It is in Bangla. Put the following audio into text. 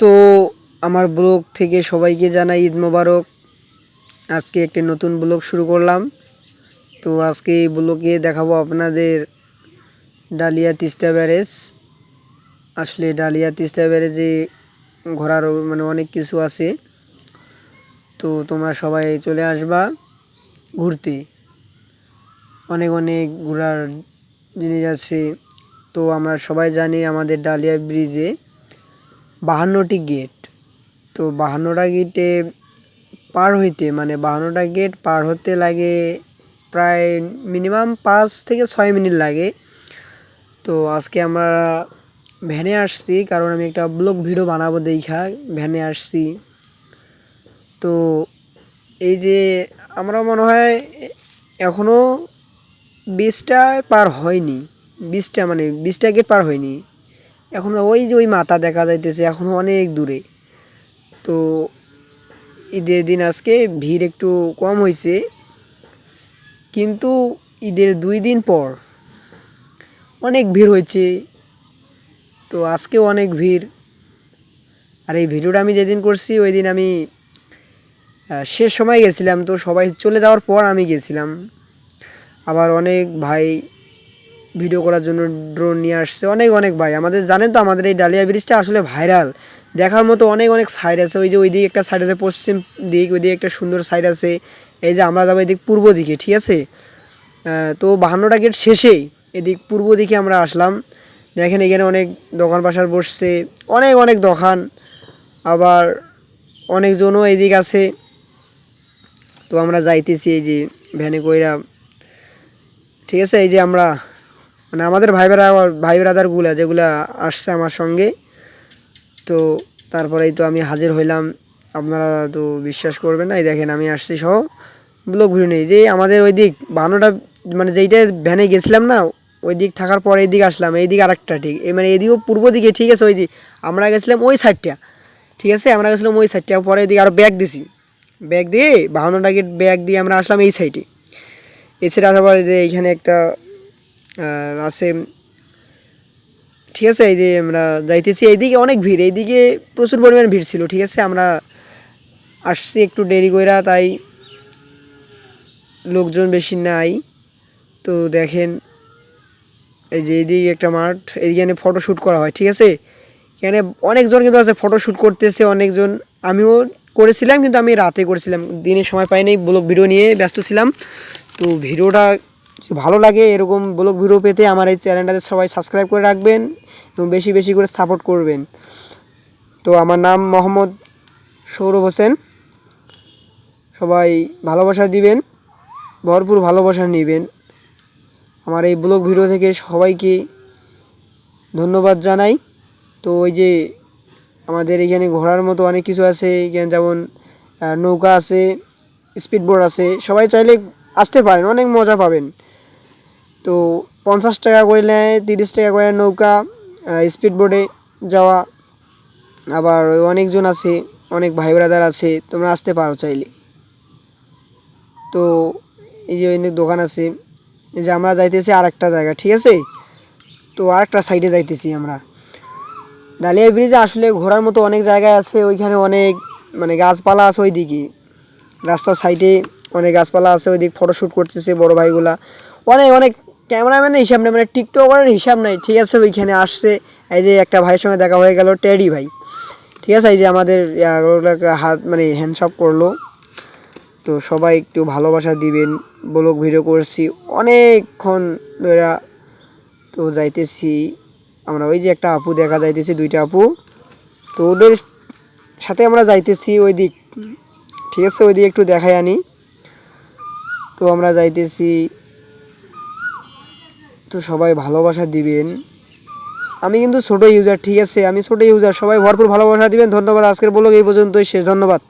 তো আমার ব্লগ থেকে সবাইকে জানাই ঈদ মোবারক। আজকে একটি নতুন ব্লগ শুরু করলাম। তো আজকে এই ব্লগে দেখাবো আপনাদের ডালিয়া তিস্তা ব্যারেজ। আসলে ডালিয়া তিস্তা ব্যারেজে ঘোরার মানে অনেক কিছু আছে। তো তোমরা সবাই চলে আসবা ঘুরতে। অনেক অনেক ঘোরার জিনিস আছে। তো আমরা সবাই জানি আমাদের ডালিয়া ব্রিজে বাহান্নটি গেট তো বাহান্নটা গেটে পার হইতে মানে বাহান্নটা গেট পার হতে লাগে প্রায় মিনিমাম পাঁচ থেকে ছয় মিনিট লাগে। তো আজকে আমরা ভ্যানে আসছি, কারণ আমি একটা ব্লগ ভিডিও বানাবো দেখা, ভ্যানে আসছি। তো এই যে আমরা মনে হয় এখনও বিশটা পার হয়নি, বিশটা মানে বিশটা গেট পার হয়নি। এখন ওই যে ওই মাথা দেখা যাইতেছে, এখন অনেক দূরে। তো ঈদের দিন আজকে ভিড় একটু কম হয়েছে কিন্তু ঈদের দুই দিন পর অনেক ভিড় হয়েছে তো আজকেও অনেক ভিড়। আর এই ভিডিওটা আমি যেদিন করছি, ওই দিন আমি শেষ সময় গেছিলাম। তো সবাই চলে যাওয়ার পর আমি গেছিলাম। আবার অনেক ভাই ভিডিও করার জন্য ড্রোন নিয়ে আসছে। অনেক অনেক ভাই। আমাদের, জানেন তো, আমাদের এই ডালিয়া ব্রিজটা আসলে ভাইরাল দেখার মতো অনেক অনেক সাইড আছে। ওই যে ওই দিকে একটা সাইড আছে, পশ্চিম দিক ওই দিকে একটা সুন্দর সাইড আছে। এই যে আমরা যাব এদিক পূর্ব দিকে, ঠিক আছে? তো বাহান্নটা গেট শেষেই এদিক পূর্ব দিকে আমরা আসলাম। দেখেন এখানে অনেক দোকান বাসার বসছে। অনেক অনেক দোকান। আবার অনেকজনও এদিক আছে। তো আমরা যাইতেছি এই যে ভ্যানে কইরা। ঠিক আছে? এই যে আমরা মানে আমাদের ভাই ভাই ব্রাদারগুলা যেগুলা আসছে আমার সঙ্গে, তো তারপরেই তো আমি হাজির হইলাম। আপনারা তো বিশ্বাস করবেন না, এই দেখেন আমি আসছি সহ। ব্লগ ভিডিও নেই যে আমাদের ওই দিক, বানোটা মানে যেইটা ভ্যানে গেছিলাম না, ওই দিক থাকার পর এই দিক আসলাম, এই দিক আরেকটা ঠিক। এই মানে এদিকেও পূর্ব দিকে ঠিক আছে, ওই দিক। আমরা গেছিলাম ওই সাইডটা, ঠিক আছে? আমরা গেছিলাম ওই সাইডটা, পরে এদিকে আরও ব্যাগ দিছি। ব্যাগ দিয়ে বাহান্নটা গেট ব্যাগ দিয়ে আমরা আসলাম এই সাইডে। এছাড়া আসার পরে এইখানে একটা আছে। ঠিক আছে, এই যে আমরা যাইতেছি, এইদিকে অনেক ভিড়, এইদিকে প্রচুর পরিমাণ ভিড় ছিল, ঠিক আছে? আমরা আসছি একটু দেরি কইরা, তাই লোকজন বেশি নাই। তো দেখেন, এই যে এইদিকে একটা মাঠ এইখানে ফটো শ্যুট করা হয়, ঠিক আছে? এখানে অনেকজন কিন্তু আছে ফটো শ্যুট করতেছে অনেকজন। আমিও করেছিলাম, কিন্তু আমি রাতে করেছিলাম। দিনে সময় পাইনি ব্লগ ভিডিও নিয়ে ব্যস্ত ছিলাম। তো ভিডিওটা ভালো লাগে এরকম ব্লগ ভিডিও পেতে আমার এই চ্যানেলটাতে সবাই সাবস্ক্রাইব করে রাখবেন এবং বেশি বেশি করে সাপোর্ট করবেন। তো আমার নাম মোহাম্মদ সৌরভ হোসেন। সবাই ভালোবাসা দিবেন, ভরপুর ভালোবাসা নেবেন। আমার এই ব্লগ ভিডিও থেকে সবাইকে ধন্যবাদ জানাই। তো ওই যে আমাদের এখানে ঘোরার মতো অনেক কিছু আছে, এখানে যেমন নৌকা আছে স্পিড বোর্ড আছে। সবাই চাইলে আসতে পারেন, অনেক মজা পাবেন। তো পঞ্চাশ টাকা করে তিরিশ টাকা করে নৌকা স্পিড বোর্ডে যাওয়া। আবার অনেকজন আছে, অনেক ভাই ব্রাদার আছে, তোমরা আসতে পারো চাইলে। তো এই যে অনেক দোকান আছে, এই যে আমরা যাইতেছি আর একটা জায়গা, ঠিক আছে? তো আর একটা সাইডে যাইতেছি আমরা। ডালিয়া ব্রিজে আসলে ঘোরার মতো অনেক জায়গা আছে, ওইখানে অনেক মানে গাছপালা আছে ওই দিকে রাস্তার সাইডে অনেক গাছপালা আছে ওই দিক ফটোশ্যুট করতেছে বড় ভাইগুলা। অনেক অনেক ক্যামেরাম্যানের হিসাব নেই মানে টিকটকারের হিসাব নেই। ঠিক আছে, ওইখানে আসছে, এই যে একটা ভাইয়ের সঙ্গে দেখা হয়ে গেল, টেডি ভাই। ঠিক আছে, এই যে আমাদের হাত মানে হ্যান্ডশপ করল। তো সবাই একটু ভালোবাসা দিবেন, ব্লগ ভিডিও করছি। অনেকক্ষণ ধরে তো যাইতেছি। আমরা ওই যে একটা আপু দেখা যাইতেছি, দুইটা আপু। তো ওদের সাথে আমরা যাইতেছি ওই দিক। ঠিক আছে, ওই দিক একটু দেখাই আনি। তো আমরা যাইতেছি। তো সবাই ভালোবাসা দিবেন। আমি কিন্তু ছোটো ইউজার ঠিক আছে? আমি ছোটো ইউজার সবাই ভরপুর ভালোবাসা দিবেন। ধন্যবাদ। আজকের বলো এই পর্যন্তই। শেষ ধন্যবাদ।